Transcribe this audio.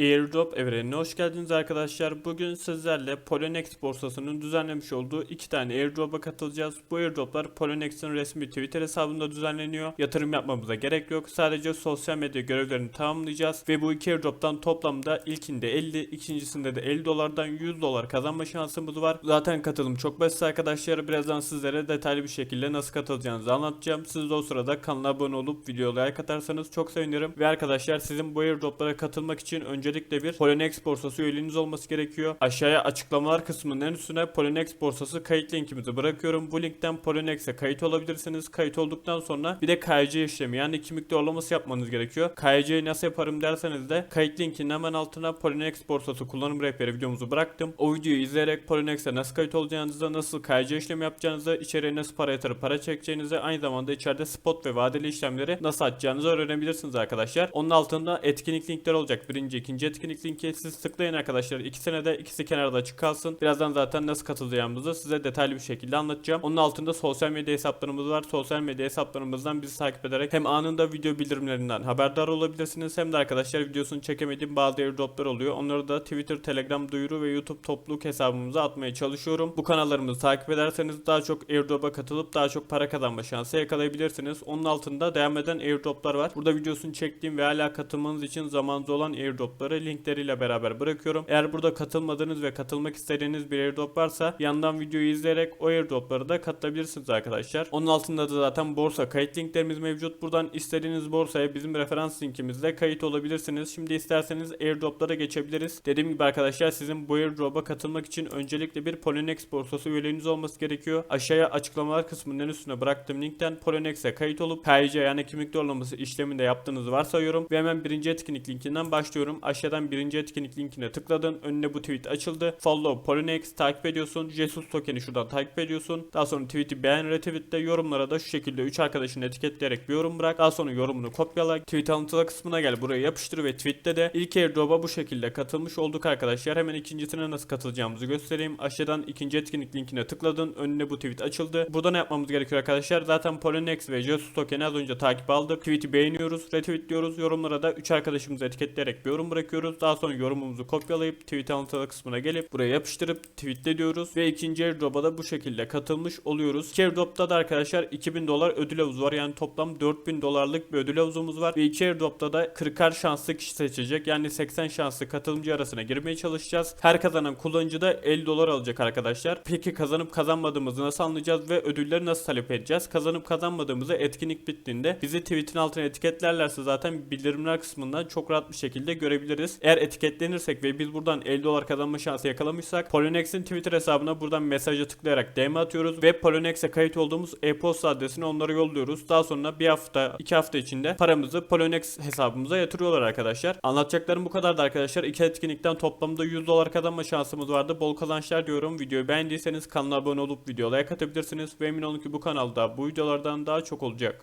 Airdrop evrenine hoş geldiniz arkadaşlar. Bugün sizlerle Poloniex borsasının düzenlemiş olduğu iki tane airdrop'a katılacağız. Bu airdroplar Polonex'in resmi Twitter hesabında düzenleniyor. Yatırım yapmamıza gerek yok. Sadece sosyal medya görevlerini tamamlayacağız. Ve bu iki airdrop'tan toplamda ilkinde 50, ikincisinde de 50 dolardan 100 dolar kazanma şansımız var. Zaten katılım çok basit arkadaşlar. Birazdan sizlere detaylı bir şekilde nasıl katılacağınızı anlatacağım. Siz de o sırada kanala abone olup videoya like atarsanız çok sevinirim. Ve arkadaşlar sizin bu airdroplara katılmak için öncelikle bir Poloniex borsası üyeliğiniz olması gerekiyor. Aşağıya açıklamalar kısmının en üstüne Poloniex borsası kayıt linkimizi bırakıyorum. Bu linkten Poloniex'e kayıt olabilirsiniz. Kayıt olduktan sonra bir de KYC işlemi yani kimlik doğrulaması yapmanız gerekiyor. KYC'yi nasıl yaparım derseniz de kayıt linkinin hemen altına Poloniex borsası kullanım rehberi videomuzu bıraktım. O videoyu izleyerek Poloniex'e nasıl kayıt olacağınızı, nasıl KYC işlemi yapacağınızı, içeriye nasıl para yatırıp para çekeceğinizi, aynı zamanda içeride spot ve vadeli işlemleri nasıl açacağınızı öğrenebilirsiniz arkadaşlar. Onun altında etkinlik linkleri olacak. Birinci, ikinci etkinlik linki siz tıklayın arkadaşlar. İki senede ikisi kenarda açık kalsın. Birazdan zaten nasıl katılacağımızı size detaylı bir şekilde anlatacağım. Onun altında sosyal medya hesaplarımız var. Sosyal medya hesaplarımızdan bizi takip ederek hem anında video bildirimlerinden haberdar olabilirsiniz hem de arkadaşlar videosunu çekemediğim bazı airdroplar oluyor. Onları da Twitter, Telegram duyuru ve YouTube topluluk hesabımıza atmaya çalışıyorum. Bu kanallarımızı takip ederseniz daha çok airdrop'a katılıp daha çok para kazanma şansı yakalayabilirsiniz. Onun altında devam eden airdroplar var. Burada videosunu çektiğim ve hala katılmanız için zamanınız olan airdropları linkleriyle beraber bırakıyorum. Eğer burada katılmadığınız ve katılmak istediğiniz bir airdrop varsa yandan videoyu izleyerek o airdroplara da katılabilirsiniz arkadaşlar. Onun altında da zaten borsa kayıt linklerimiz mevcut. Buradan istediğiniz borsaya bizim referans linkimizle kayıt olabilirsiniz. Şimdi isterseniz airdroplara geçebiliriz. Dediğim gibi arkadaşlar sizin bu airdrop'a katılmak için öncelikle bir Poloniex borsası üyeliğiniz olması gerekiyor. Aşağıya açıklamalar kısmının üstüne bıraktığım linkten Poloniex'e kayıt olup KYC yani kimlik doğrulaması işleminde yaptığınızı varsayıyorum. Ve hemen birinci etkinlik linkinden başlıyorum. Aşağıdan birinci etkinlik linkine tıkladın. Önüne bu tweet açıldı. Follow Poloniex takip ediyorsun. Jesus token'i şuradan takip ediyorsun. Daha sonra tweet'i beğen retweetle yorumlara da şu şekilde 3 arkadaşını etiketleyerek bir yorum bırak. Daha sonra yorumunu kopyala. Tweet alıntıda kısmına gel. Buraya yapıştır ve tweette de ilk airdrop'a bu şekilde katılmış olduk arkadaşlar. Hemen ikincisine nasıl katılacağımızı göstereyim. Aşağıdan ikinci etkinlik linkine tıkladın. Önüne bu tweet açıldı. Burada ne yapmamız gerekiyor arkadaşlar? Zaten Poloniex ve Jesus token'i az önce takip aldık. Tweet'i beğeniyoruz, retweetliyoruz. Yorumlara da 3 arkadaşımızı etiketleyerek bir yorum bırakıyoruz. Daha sonra yorumumuzu kopyalayıp tweet alıntıda kısmına gelip buraya yapıştırıp tweetle diyoruz. Ve ikinci airdrop'a da bu şekilde katılmış oluyoruz. İki airdrop'ta da arkadaşlar 2000 dolar ödül havuzu var. Yani toplam 4000 dolarlık bir ödül havuzumuz var. Ve iki airdrop'ta da 40'ar şanslı kişi seçecek. Yani 80 şanslı katılımcı arasına girmeye çalışacağız. Her kazanan kullanıcı da 50 dolar alacak arkadaşlar. Peki kazanıp kazanmadığımızı nasıl anlayacağız ve ödülleri nasıl talep edeceğiz? Kazanıp kazanmadığımızı etkinlik bittiğinde bizi tweetin altına etiketlerlerse zaten bildirimler kısmından çok rahat bir şekilde görebiliriz. Eğer etiketlenirsek ve biz buradan 50 dolar kazanma şansı yakalamışsak Polonex'in Twitter hesabına buradan mesaja tıklayarak DM atıyoruz ve Polonex'e kayıt olduğumuz e-posta adresini onlara yolluyoruz. Daha sonra bir hafta, iki hafta içinde paramızı Polonex hesabımıza yatırıyorlar arkadaşlar. Anlatacaklarım bu kadardı arkadaşlar. İki etkinlikten toplamda 100 dolar kazanma şansımız vardı. Bol kazançlar diyorum. Videoyu beğendiyseniz kanala abone olup videoya like atabilirsiniz ve emin olun ki bu kanalda bu videolardan daha çok olacak.